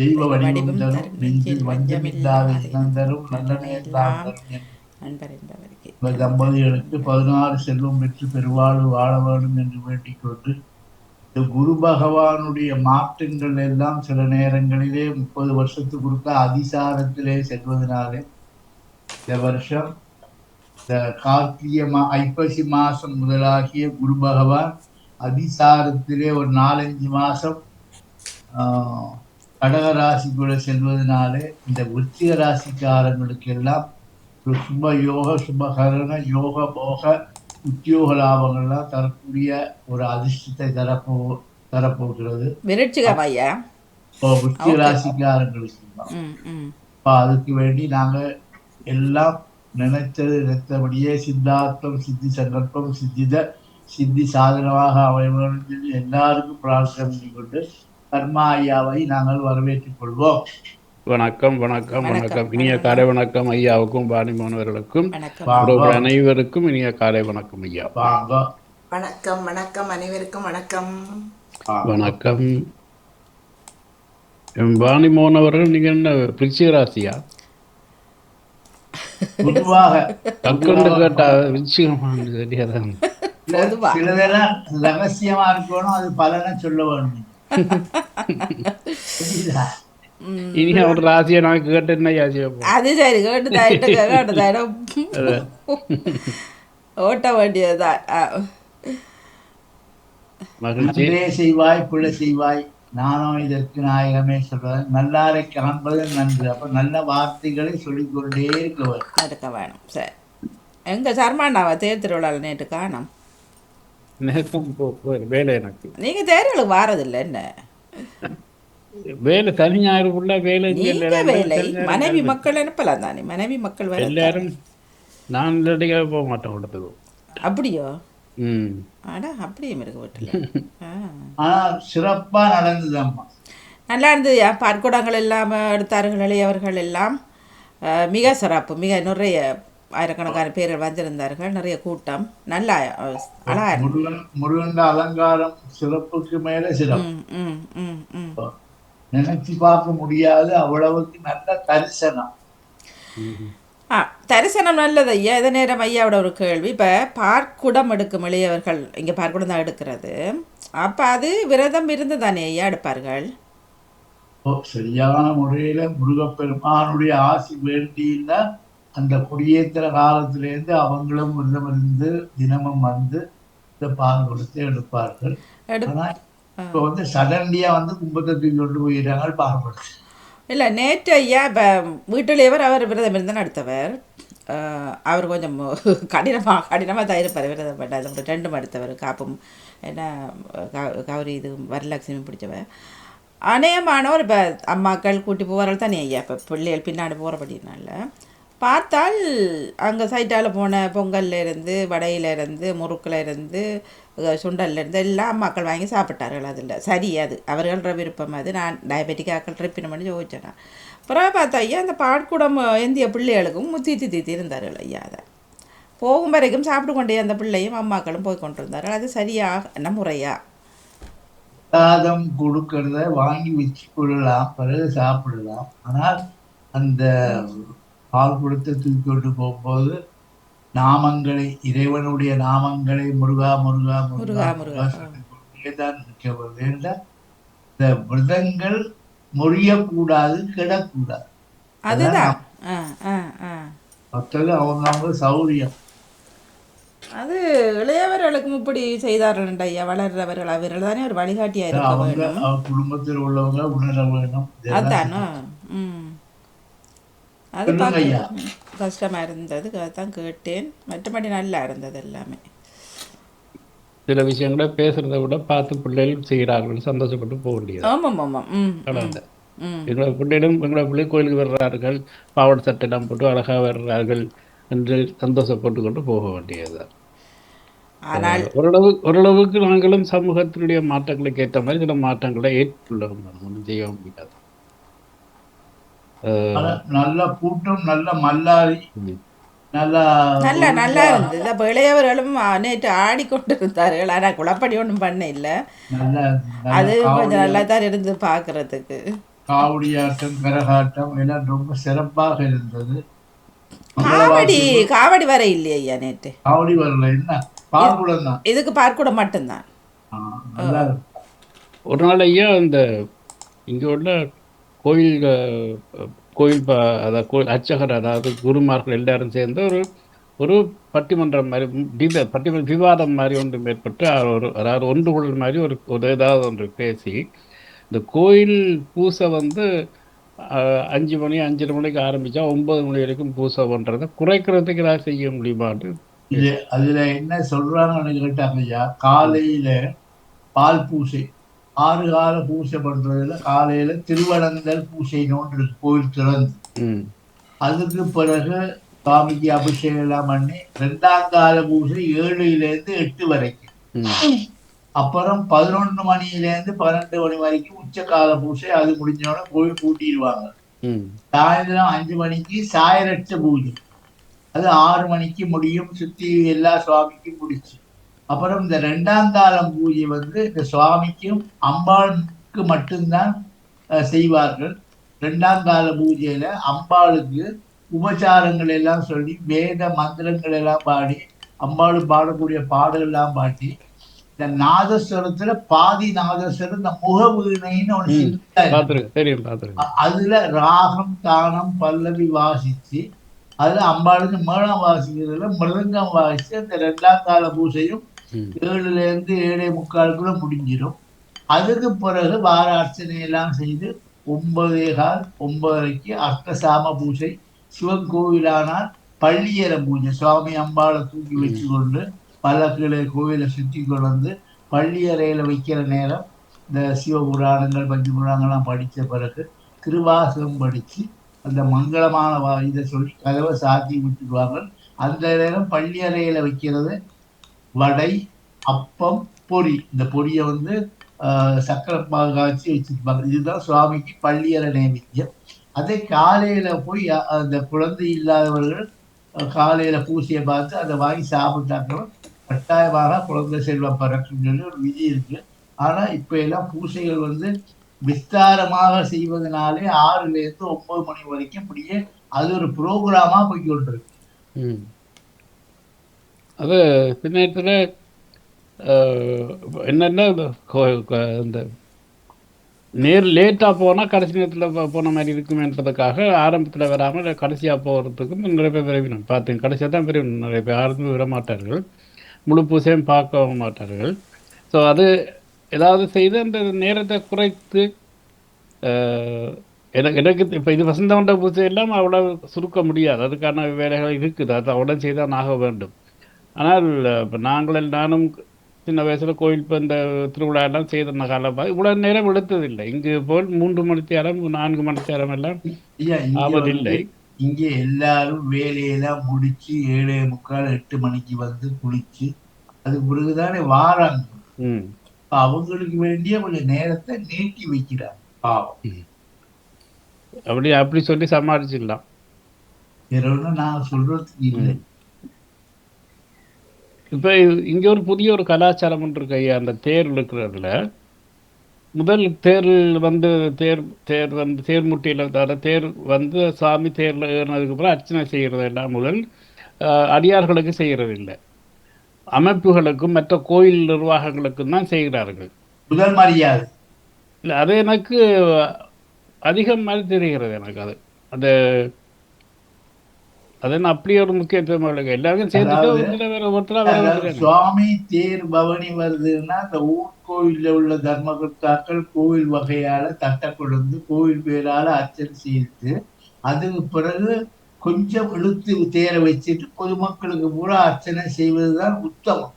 தெய்வ வடிவம் தரும் நெஞ்சில் வஞ்சமில்லாத இனம் தரும் நல்ல எல்லாம் தரும். தம்பதிகளுக்கு பதினாறு செல்வம் பெற்று பெருவாழ்வு வாழ வேண்டும் என்று வேண்டிக் கொண்டு இந்த குரு பகவானுடைய மாற்றங்கள் எல்லாம் சில நேரங்களிலே முப்பது வருஷத்துக்கு ஒருக்கா அதிசாரத்திலே செல்வதனாலே இந்த வருஷம் இந்த கார்த்திகை மா ஐப்பசி மாசம் முதலாகிய குரு பகவான் அதிசாரத்திலே ஒரு நாலஞ்சு மாசம் ஆஹ், கடக ராசிக்குள்ள செல்வதனாலே இந்த விருச்சிக ராசிக்காரங்களுக்கு எல்லாம் ஒரு சுப யோக சுபகரண யோக போக உத்தியோக லாபங்கள்லாம் தரக்கூடிய ஒரு அதிர்ஷ்டத்தை தரப்போ தரப்போகிறது. விருச்சிக ராசிக்காரங்களுக்கு அதுக்கு வேண்டி நாங்க எல்லாம் நினைத்தது நினைத்தபடியே சித்தார்த்தம் சித்தி சங்கல்பம் சித்தித சித்தி சாதனமாக என்று எல்லாருக்கும் பிரார்த்தனை பண்ணிக்கொண்டு கர்மா ஐயாவை நாங்கள் வரவேற்றுக் கொள்வோம். வணக்கம் வணக்கம் வணக்கம். இனிய காலை வணக்கம் ஐயாவுக்கும் பாணிமானவர்களுக்கும் வணக்கம். உறவுகள் அனைவருக்கும் இனிய காலை வணக்கம் ஐயா. வணக்கம் வணக்கம். அனைவருக்கும் வணக்கம். வணக்கம். எம் பாணிமோகன் அவர்கள் நீங்க என்ன விருச்சிக ராசியா பொதுவாக டக்குன்னு கேட்டா விருச்சிகமான தெரியாதான் ரகசியமா இருக்கணும் அது பலனை சொல்ல வேணும். நான் கேட்டு என்ன ராசியா அது சரி கேட்டு தாயிட்டு கேட்டு தாயிடும் ஓட்ட வேண்டியதுதான் நன்றே செய்வாய் பிள்ளை செய்வாய் நானும் இதற்கு நாயகமே சொல்றேன் நல்லாரை காண்பது நன்று அப்ப நல்ல வார்த்தைகளை சொல்லிக்கொண்டே இருக்க வேண்டும் இருக்க வேணும் சரி எங்க சர்மாண்டாவா தேர் திருவிழாவில் நேற்று காணோம் வேலை எனக்கு. நீங்க தேர்தலுக்கு வாரதில்லை என்ன? வேலை சனி ஞாயிறு ஃபுல்லா வேலை மனைவி மக்கள் அனுப்பலாம் தானே? மனைவி மக்கள் எல்லாரும் நான் ரெடியாக போக மாட்டேன் கொடுத்தது அப்படியோ? ம். ஆடா அப்படியும் இருக்கு வீட்டில். ஆ. ஆனா சிறப்பா நடந்ததம்மா நல்லா இருந்தது. பார்க்கூடங்கள் எல்லாம் எடுத்தார்கள் இளையவர்கள் எல்லாம். மிக சிறப்பு. மிக நிறைய ஆயிரக்கணக்கான பேர்கள் வந்திருந்தார்கள். நிறைய கூட்டம். நல்லா. முருகன் அலங்காரம் சிறப்புக்கு மேல சிறப்பு. நினைச்சு பார்க்க முடியாது. அவ்வளவுக்கு நல்ல தரிசனம். ஆ தரிசனம் நல்லது ஐயா. இதே நேரம் ஐயாவோட ஒரு கேள்வி. இப்போ பார்க்குடம் எடுக்கும் இளையவர்கள் இங்கே பார்க்குடம் தான் எடுக்கிறது. அப்போ அது விரதம் இருந்து தானே ஐயா எடுப்பார்கள்? ஓ, சரியான முறையில முருகப்பெருமானுடைய ஆசி வேண்டியிருந்தா அந்த குடியேற்ற காலத்திலேருந்து அவங்களும் விரதம் இருந்து தினமும் வந்து இந்த பால் கொடுத்து எடுப்பார்கள். இப்ப வந்து சடன்லியா வந்து கும்பத்தை தூக்கி கொண்டு போயிடுறாங்க பால்படுத்து இல்லை நேற்று ஐயா இப்போ வீட்டிலேயவர் அவர் விரதம் இருந்தால் அடுத்தவர். அஹ், அவர் கொஞ்சம் கடினமாக கடினமாக தான் இருப்பார் விரதம் பண்ணார் அது ரெண்டும் அடுத்தவர் காப்பும் என்ன க- கௌரி இது வரலட்சுமி பிடிச்சவர். அநேகமானவர் இப்போ அம்மாக்கள் கூட்டி போவார்கள் தானே ஐயா. இப்போ பிள்ளைகள் பின்னாடி போகிறபடினால பார்த்தால் அங்கே சைட்டால் போன பொங்கல்ல இருந்து வடையில இருந்து சுண்டல்ல இருந்து எல்லாம் அம்மாக்கள் வாங்கி சாப்பிட்டார்கள் அதில். சரி அது. அவர்கள விருப்பம் அது. நான் டயபெட்டிக் ஆக்கள் ட்ரிப்பின் பண்ணி யோசிச்சேன் அப்புறம் பார்த்தா ஐயா அந்த பாட்குடம் எந்திய பிள்ளைகளுக்கும் முத்தி தீத்தி இருந்தார்கள் ஐயா அதை. போகும் வரைக்கும் சாப்பிட்டு கொண்டே அந்த பிள்ளையும் அம்மாக்களும் போய் கொண்டிருந்தார்கள். அது சரியாக என்ன முறையா? சாதம் கொடுக்கறத வாங்கி வச்சு கொள்ளலாம் பிறகு சாப்பிடலாம். ஆனால் அந்த பால் கொடுத்து தூக்கி கொண்டு போகும்போது நாமங்களை இறைவனுடைய நாமங்களை முருகா முருகா முருகா, முருகா. சொல்லிக்கொண்டே தான் வேண்டும் இந்த விரதங்கள் முறியக்கூடாது கிடக்கூடாது. அதுதான். மற்றது அவங்க அவங்க சௌரியம். அது இளையவர்களுக்கும் இப்படி செய்தார்கள் ஐயா வளர்றவர்கள் அவர்கள் தானே ஒரு வழிகாட்டியாக இருக்க குடும்பத்தில் உள்ளவங்க உணர வேணும். அதானோ? ம். அது. கஷ்டமாக இருந்தது அதான் கேட்டேன். மற்றபடி நல்லா இருந்தது எல்லாமே. சில விஷயங்களை பேசுறதை விட பார்த்து பிள்ளைகள் செய்கிறார்கள் சந்தோஷப்பட்டு போக வேண்டியது. ஆமாம் ஆமாம் ம். எங்களோட பிள்ளைகளும் எங்களோட பிள்ளை கோயிலுக்கு வர்றார்கள் பாவாடை சட்டைலாம் போட்டு அழகாக வர்றார்கள் என்று சந்தோஷப்பட்டு கொண்டு போக வேண்டியது. ஆனால் ஓரளவு ஓரளவுக்கு நாங்களும் சமூகத்தினுடைய மாற்றங்களுக்கு ஏற்ற மாதிரி சில மாற்றங்களை ஏற்றுள்ளோம் ஒன்றும் செய்ய முடியாது. நல்ல கூட்டம் நல்ல மல்லாரி. நல்லா நல்லா நல்லா இருந்தது. அப்போ இளையவர்களும் நேற்று ஆடிக்கொண்டிருந்தார்கள். ஆனால் குழப்படி ஒன்றும் பண்ண இல்லை அது கொஞ்சம் நல்லா தான் இருந்து பார்க்கறதுக்கு காவடியாட்டம் கரகாட்டம் எல்லாம் ரொம்ப சிறப்பாக இருந்தது. காவடி காவடி வர இல்லையா ஐயா நேற்று. காவடி வரல. என்ன? பால்குடம் தான். இதுக்கு பார்க்கூட மட்டும்தான். ஒரு நாள் ஐயா இந்த இங்கே உள்ள கோயில் கோயில் அதாவது கோயில் அர்ச்சகர் அதாவது குருமார்கள் எல்லாரும் சேர்ந்து ஒரு ஒரு பட்டிமன்றம் மாதிரி டிபே பட்டிமன்ற விவாதம் மாதிரி ஒன்று ஏற்பட்டு ஒரு அதாவது ஒன்று குழல் மாதிரி ஒரு ஒரு ஏதாவது ஒன்று பேசி இந்த கோயில் பூசை வந்து அஞ்சு மணி அஞ்சரை மணிக்கு ஆரம்பித்தா ஒன்பது மணி வரைக்கும் பூசை பண்ணுறதை குறைக்கிறதுக்கு ஏதாவது செய்ய முடியுமான்னு இது அதில் என்ன சொல்கிறாங்கன்னு கேட்டாங்க ஐயா காலையில் பால் பூசை. ஆறு கால பூசை பண்றதுல காலையில திருவனந்தல் பூசைன்னு கோயில் திறந்து. அதுக்கு பிறகு சுவாமிக்கு அபிஷேகம் எல்லாம் பண்ணி ரெண்டாம் கால பூசை ஏழுல இருந்து எட்டு வரைக்கும். அப்புறம் பதினொன்று இருந்து பன்னெண்டு மணி வரைக்கும் உச்சகால பூசை அது முடிஞ்சோடனே கோயில் பூட்டிடுவாங்க சாயந்தரம் அஞ்சு மணிக்கு சாயரட்ச பூஜை. அது ஆறு மணிக்கு முடியும் சுத்தி எல்லா சுவாமிக்கும் முடிச்சு. அப்புறம் இந்த ரெண்டாம் காலம் பூஜை வந்து இந்த சுவாமிக்கும் அம்பாளுக்கு மட்டும்தான் செய்வார்கள் ரெண்டாம் கால பூஜையில அம்பாளுக்கு உபச்சாரங்கள் எல்லாம் சொல்லி வேத மந்திரங்கள் எல்லாம் பாடி அம்பாள் பாடக்கூடிய பாடல் எல்லாம் பாடி இந்த நாதஸ்வரத்துல பாதி நாதஸ்வரம் இந்த முக வீணைன்னு ஒண்ணு ம். சின்னதா இருக்கு. பார்த்துருக்கேன் தெரியும் பார்த்துருக்கேன் அ- அதுல ராகம் தானம் பல்லவி வாசிச்சு அதுல அம்பாளுக்கு மேளம் வாசிக்கிறதுல மிருதங்கம் வாசிச்சு அந்த ரெண்டாம் கால பூசையும் ஏழுல இருந்து ஏழே முக்காலுக்குள்ள முடிஞ்சிடும் அதுக்கு பிறகு வார அர்ச்சனை எல்லாம் செய்து ஒன்பதே கால் ஒன்பதரைக்கு அர்த்தசாம பூஜை. சிவன் கோவிலானால் பள்ளியற பூஜை. சுவாமி அம்பாளை தூக்கி வச்சு கொண்டு பல்லக்கிலே கோவிலை சுற்றி கொண்டு வந்து பள்ளியறையில வைக்கிற நேரம் இந்த சிவபுராணங்கள் பஞ்ச புராணங்கள்லாம் படித்த பிறகு திருவாசகம் படித்து அந்த மங்களமான இதை சொல்லி கதவை சாத்தி விட்டுடுவாங்க அந்த நேரம் பள்ளியறையில வைக்கிறது வடை அப்பம் பொறி. இந்த பொரியை வந்து சக்கரை பாகு காய்ச்சி வச்சிருப்பாங்க. இதுதான் சுவாமிக்கு பள்ளியற நைவேத்தியம். அதே காலையில போய் அந்த குழந்தை இல்லாதவர்கள் காலையில பூசையை பார்த்து அதை வாங்கி சாப்பிட்டாங்க கட்டாயமாக குழந்தை செல்வம் பறக்குன்னு சொல்லி ஒரு விதி இருக்கு. ஆனா இப்ப எல்லாம் பூசைகள் வந்து விஸ்தாரமாக செய்வதனாலே ஆறுல இருந்து ஒன்பது மணி வரைக்கும் அப்படியே அது ஒரு ப்ரோக்ராமா போய் கொண்டிருக்கு அது பின்னத்தில் என்னென்ன இந்த கோ- இந்த நேர் லேட்டாக போனால் கடைசி நேரத்தில் போன மாதிரி இருக்குமேன்றதுக்காக ஆரம்பத்தில் வராமல் கடைசியாக போகிறதுக்கும் நிறைய பேர் விரும்பினோம். பார்த்தேன் கடைசியாக தான் விரும்பினோம். நிறைய பேர் ஆரம்பத்தில் விட மாட்டார்கள். முழு பூசையும் பார்க்கவும் மாட்டார்கள். ஸோ அது ஏதாவது செய்து அந்த நேரத்தை குறைத்து எனக்கு எனக்கு இப்போ இது வசந்த மண்ட பூஜை எல்லாம் அவ்வளோ சுருக்க முடியாது. அதுக்கான வேலைகள் இருக்குது. அது அவ்வளோ செய்தான் ஆக வேண்டும். ஆனால் இப்போ நாங்கள் நானும் சின்ன வயசில் கோயில் இப்போ இந்த திருவிழா எல்லாம் செய்த காலம் இவ்வளோ நேரம் எடுத்ததில்லை. இங்கு போல் மூன்று மணி நேரம் நான்கு மணி நேரம் எல்லாம் ஐயா, இங்க எல்லாரும் வேலையெல்லாம் முடிச்சு ஏழே முக்கால் எட்டு மணிக்கு வந்து குளிச்சு அதுக்கு பிறகுதானே வாராங்க. அவங்களுக்கு வேண்டிய கொஞ்சம் நேரத்தை நீட்டி வைக்கிறாங்க பாவம். அப்படி அப்படி சொல்லி சமாளிச்சிடலாம். வேற ஒண்ணும் நான் சொல்றதுக்கு இல்லை. இப்போ இங்கே ஒரு புதிய ஒரு கலாச்சாரம் இருக்கு ஐயா. அந்த தேர் இருக்கிறதுல முதல் தேர் வந்து தேர் தேர் வந்து தேர் முட்டியில் தர தேர் வந்து சாமி தேரில் ஏறினதுக்கு அப்புறம் அர்ச்சனை செய்கிறது எல்லாம் முதல் அடியார்களுக்கு செய்கிறது இல்லை. அமைப்புகளுக்கும் மற்ற கோயில் நிர்வாகங்களுக்கும் தான் செய்கிறார்கள். முதல் மரியாதை இல்லை அது எனக்கு அதிகம் மாதிரி தெரிகிறது எனக்கு அது. அது அது என்ன அப்படி ஒரு முக்கியத்துவம் இருக்கு எல்லாருக்கும் சேர்த்துட்டு வேற ஒருத்தரா சுவாமி தேர் பவனி வருதுன்னா அந்த ஊர் கோயில்ல உள்ள தர்மகர்த்தாக்கள் கோவில் வகையால தட்டை கொண்டு கோவில் பேரால அர்ச்சனை செய்து அதுக்கு பிறகு கொஞ்சம் இழுத்து தேரை வச்சுட்டு பொதுமக்களுக்கு பூரா அர்ச்சனை செய்வதுதான் உத்தமம்.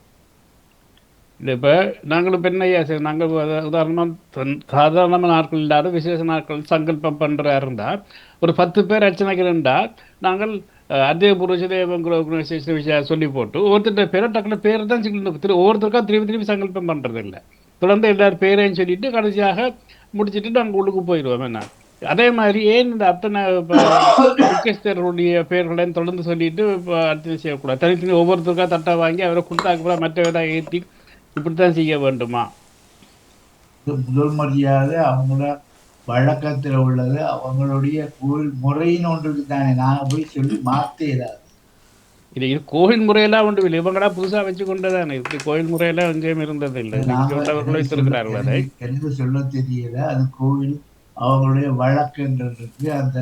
இல்லை இப்போ நாங்களும் இப்போ என்ன சரி நாங்கள் உதாரணமாக சாதாரண நாட்கள் இல்லாத விசேஷ நாட்கள் சங்கல்பம் பண்ணுறா இருந்தால் ஒரு பத்து பேர் அர்ச்சனைக்கு இருந்தால் நாங்கள் அஹ், புருஷதேவங்கிற புருஷதே விஷயம் சொல்லி போட்டு ஒருத்தர் பேரை டக்குனு பேரை தான் சொல்லி திரு ஒவ்வொருத்தருக்கா திரும்பி திரும்பி சங்கல்பம் பண்ணுறது இல்லை தொடர்ந்து எல்லாரும் பேரையும் சொல்லிட்டு கடைசியாக முடிச்சுட்டு நாங்கள் உள்ளுக்கு போயிடுவோம் என்ன அதே மாதிரி ஏன் இந்த அத்தனை இப்போ முக்கியஸ்தருடைய தொடர்ந்து சொல்லிட்டு இப்போ அர்ச்சனை செய்யக்கூடாது தனித்தனி ஒவ்வொருத்தருக்கா தட்டை வாங்கி அவரை கொடுத்தாக்கப்புறம் மற்றவரை ஏற்றி இப்படித்தான் செய்ய வேண்டுமா முதல் மரியாதை அவங்கள வழக்கத்துல உள்ளது அவங்களுடைய கோயில் முறைன்னு ஒன்றுக்கு தானே. நாங்க போய் சொல்லி மாத்தே இல்லாது இது இது கோயில் முறையெல்லாம் ஒன்று இல்லை இவங்களா புதுசா வச்சு கொண்டதானே. இப்படி கோயில் முறையெல்லாம் எங்கேயும் இருந்தது இல்லை வைத்திருக்கிறார்கள் அதை. எனக்கு சொல்ல தெரியல. அது கோவில் அவங்களுடைய வழக்குன்றது அந்த